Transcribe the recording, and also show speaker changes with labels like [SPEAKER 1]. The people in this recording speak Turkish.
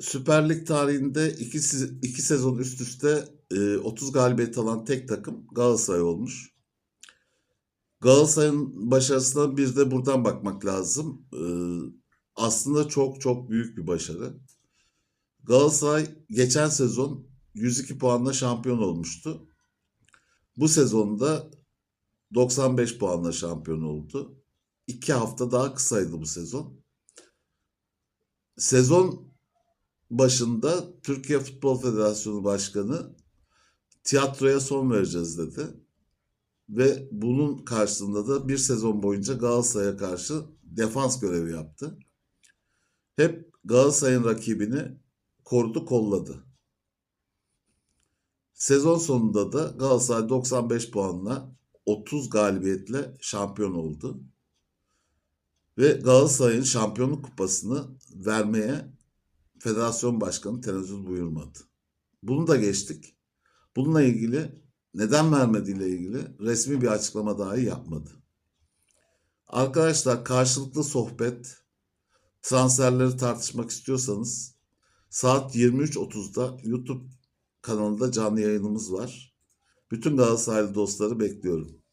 [SPEAKER 1] Süper Lig tarihinde iki, iki sezon üst üste e, 30 galibiyet alan tek takım Galatasaray olmuş. Galatasaray'ın başarısına bir de buradan bakmak lazım. E, aslında çok çok büyük bir başarı. Galatasaray geçen sezon 102 puanla şampiyon olmuştu. Bu sezonda 95 puanla şampiyon oldu. İki hafta daha kısaydı bu sezon. Sezon başında Türkiye Futbol Federasyonu Başkanı tiyatroya son vereceğiz dedi. Ve bunun karşılığında da bir sezon boyunca Galatasaray'a karşı defans görevi yaptı. Hep Galatasaray'ın rakibini korudu, kolladı. Sezon sonunda da Galatasaray 95 puanla 30 galibiyetle şampiyon oldu. Ve Galatasaray'ın şampiyonluk kupasını vermeye federasyon başkanı tenezzül buyurmadı. Bunu da geçtik. Bununla ilgili neden vermediğiyle ilgili resmi bir açıklama dahi yapmadı. Arkadaşlar karşılıklı sohbet, transferleri tartışmak istiyorsanız saat 23.30'da YouTube kanalında canlı yayınımız var. Bütün Galatasaraylı dostları bekliyorum.